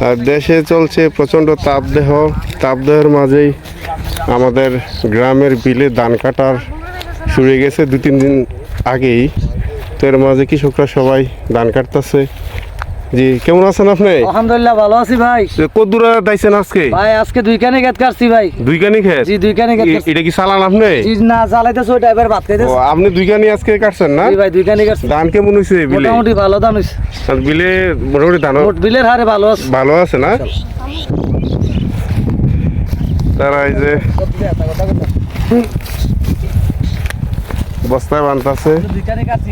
আর দেশে চলছে প্রচণ্ড তাপদেহ। তাপদেহের মাঝেই আমাদের গ্রামের বিলে ধান কাটার শুরু গেছে দু তিন দিন আগেই। তো এর মাঝে কৃষকরা সবাই ধান কাটতেছে। জি কেমন আছেন আপনি? আলহামদুলিল্লাহ ভালো আছি ভাই। কত দূরে দাইছেন আজকে? ভাই আজকে দুই কানে গেট কাটছি ভাই। দুই কানি খেত জি দুই কানে কাটছি। এটা কি চালান আপনি? জি না জ্বালাইতেছে ওইটা এবার ভাত খাইতেছে। আপনি দুই কানি আজকে কাটছেন না? জি ভাই দুই কানে কাটছি। ধান কেমন হয়েছে বিলে? মোটামুটি ভালো দাম হইছে। বিলে মোটামুটি ধান বিলের হারে ভালো আছে। ভালো আছে না? তারা এই যে বস্তায় বানতাছে। দুই কানে কাটছি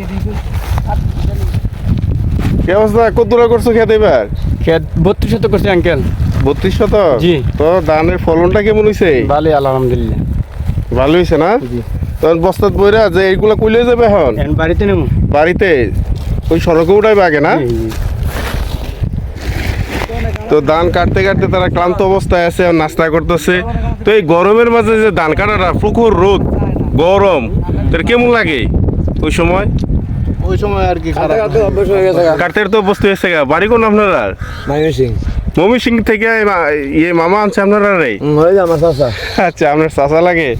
কি অবস্থা? কত দূরে করছ খেতে এবার? খেত বত্রিশ শত করছে আঙ্কেল বত্রিশ শত জি। তো ধানের ফলনটা কেমন হয়েছে ভালো আলহামদুলিল্লাহ। ভালো হয়েছে না? জি। তখন বস্তাত বইরা যে এইগুলা কইলে যাবে এখন? বাড়িতে নেব বাড়িতে? ওই সড়কে উঠাইবে আগে না? তো ধান কাটতে কাটতে তারা ক্লান্ত অবস্থায় আছে আর নাস্তা করতেছে। তো এই গরমের মাঝে যে ধান কাটাটা প্রখর রোদ গরম তোর কেমন লাগে ওই সময়? ওই সময় আর কি কাটতে তো বস্তু এসে গা। বাড়ি কোন আপনারা? মাইনে সিং মমি সিং থেকে ইয়ে মামা আনছে আপনারা রে? হয়ে যা আমার চাচা। আচ্ছা আপনার চাচা লাগে?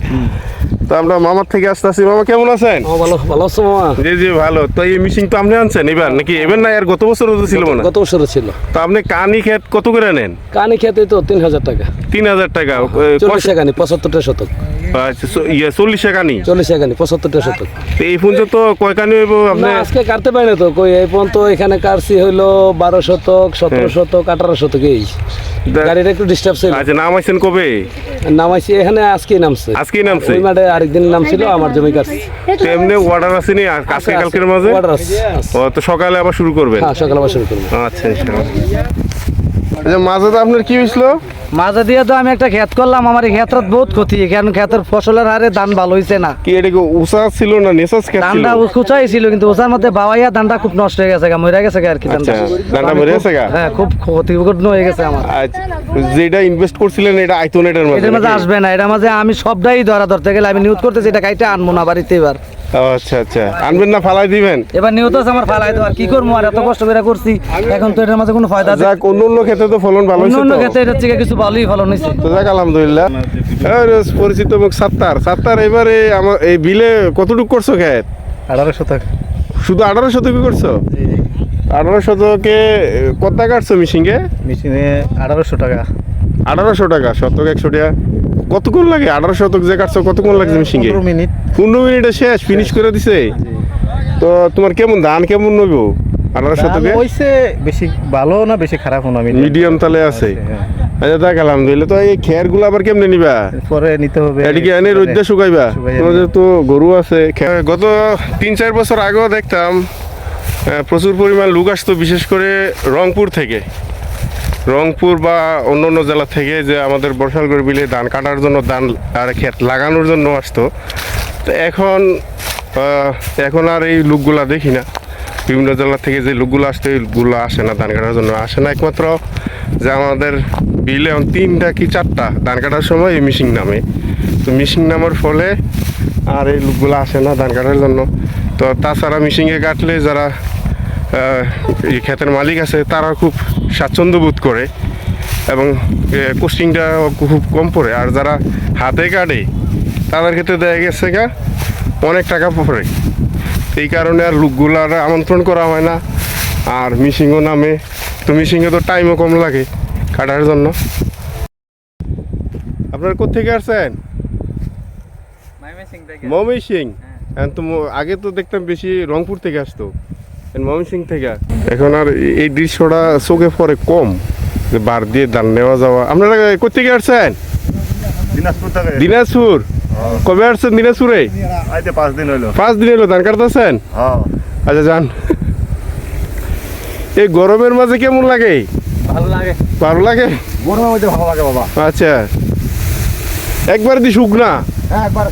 তো আমরা মামার থেকে আসতেছি। মামা কেমন আছেন? ভালো ভালো আছো মামা। জি জি ভালো। তো এই মিশিং তো আপনি আনছেন এবার? নাকি এবার না আর গত বছর ছিল মনে হয়? গত বছর ছিল। তো আপনি কানি খেত কত করে নেন? কানি খেতে তো তিন হাজার টাকা। তিন হাজার টাকা। চল্লিশ কানি পঁচাত্তরটা শতক। ইয়ে চল্লিশ কানি? চল্লিশ কানি পঁচাত্তরটা শতক। এই পর্যন্ত তো কয় কানি আপনি? আজকে কাটতে পারি না তো কই এই পর্যন্ত এখানে কাটছি হইল বারো শতক সতেরো হ্যাঁ। শতক আঠারো শতক এই। গাড়িটা একটু ডিস্টার্ব ছিল। আচ্ছা নামাইছেন কবে? নামাইছি এখানে আজকেই নামছে। আজকেই নামছে? ওই মাঠে আরেকদিন নামছিল আমার জমি কাটছি। তো এমনি অর্ডার আর আজকে কালকের মাঝে? আছে, আছে। ও তো সকালে আবার শুরু করবেন? হ্যাঁ সকালে আবার শুরু করব। আচ্ছা আচ্ছা। মাঝে তো আপনার কি হয়েছিল মাঝে দিয়ে তো আমি একটা ক্ষেত করলাম আমার এই ক্ষেত্রত বহুত ক্ষতি কারণ ক্ষেতের ফসলের হারে ধান ভালো হয়েছে না। কি এটা কি উষা ছিল না নেশাস খেত ছিল? ধানটা উঁচাই ছিল কিন্তু ওসার মধ্যে বাবাইয়া ধানটা খুব নষ্ট হয়ে গেছে গা মরে গেছে গা আর কি ধানটা। আচ্ছা, ধানটা মরে গেছে গা? হ্যাঁ খুব ক্ষতিপূর্ণ হয়ে গেছে আমার। আচ্ছা যেটা ইনভেস্ট করছিলেন এটা এটার মাঝে এটার মাঝে আসবে না এটার মাঝে আমি সবটাই ধরা ধরতে গেলে আমি নিউজ করতেছি এটা কাইটা আনব না বাড়িতে এবার। আচ্ছা আচ্ছা। আনবেন না ফালাই দিবেন? এবার নিউজ আছে আমার ফালাই দেওয়ার কি করব? আর এত কষ্ট করে করছি এখন তো এটার মাঝে কোনো ফায়দা যাক অন্য অন্য ক্ষেত্রে তো ফলন ভালো অন্য হয়েছে অন্য? ক্ষেত্রে এটার থেকে কিছু ভালোই ফলন হয়েছে। তো যাক আলহামদুলিল্লাহ। পরিচিত মুখ সাত্তার। সাত্তার এবারে আমার এই বিলে কতটুকু করছ খেত? আঠারো শতক। শুধু আঠারো শতকে করছ? আঠারো শতকে কত টাকা কাটছো মিশিংয়ে মেশিনে আঠারোশো টাকা। আঠারোশো টাকা শতক একশো টাকা। কতক্ষণ লাগে? আঠারো শতক যে কাটছো কতক্ষণ লাগছে মিশিংয়ে পনেরো মিনিট। পনেরো মিনিটে শেষ ফিনিশ করে দিছে। তো তোমার কেমন ধান কেমন নইব আঠারো শতকে? হয়েছে বেশি ভালো না বেশি খারাপ না মিডিয়াম তালে আছে। হ্যাঁ। আচ্ছা দেখ আলহামদুলিল্লাহ তো এই খেয়ারগুলো আবার কেমনে নিবা? পরে নিতে হবে। এদিকে এনে রোদ্দা শুকাইবা? তোমাদের তো গরু আছে গত তিন চার বছর আগেও দেখতাম প্রচুর পরিমাণ লোক আসতো বিশেষ করে রংপুর থেকে। রংপুর বা অন্য অন্য জেলা থেকে যে আমাদের বর্ষালগড় বিলে ধান কাটার জন্য ধান আর ক্ষেত লাগানোর জন্য আসতো। তো এখন এখন আর এই লোকগুলা দেখি না। বিভিন্ন জেলা থেকে যে লোকগুলো আসতো এইগুলো আসে না ধান কাটার জন্য। আসে না একমাত্র যে আমাদের বিলে এখন তিনটা কি চারটা ধান কাটার সময় এই মিশিং নামে। তো মিশিং নামার ফলে আর এই লোকগুলো আসে না ধান কাটার জন্য। তো তাছাড়া মিশিংয়ে কাটলে যারা এই ক্ষেতের মালিক আছে তারা খুব স্বাচ্ছন্দ্য বোধ করে এবং কোস্টিংটা খুব কম পড়ে। আর যারা হাতে কাটে তাদের ক্ষেত্রে দেখা গেছে গা অনেক টাকা পড়ে। এই কারণে আর লোকগুলার আমন্ত্রণ করা হয় না। আর মিশিংও নামে তো মিশিংয়ে তো টাইমও কম লাগে কাটার জন্য। আপনার কোথেকে আসছেন? মমি সিং তো আগে তো দেখতাম বেশি রংপুর থেকে আসতো। মমি সিং থেকে। এখন আর এই- দৃশ্যটা চোখে পড়ে কম। যে বার দিয়ে ধান নেওয়া যাওয়া। আপনারা কোথেকে আসছেন? দিনাজপুর কবে আসছেন দিনাজপুরে? পাঁচ দিন হইল। পাঁচ দিন এলো ধান কাটতেছেন? হ্যাঁ। আচ্ছা যান। এই গরমের মাঝে কেমন লাগে? ভালো লাগে। ভালো লাগে? গরমের মধ্যে ভালো লাগে বাবা। আচ্ছা। একবার দি শুকনা? হ্যাঁ একবার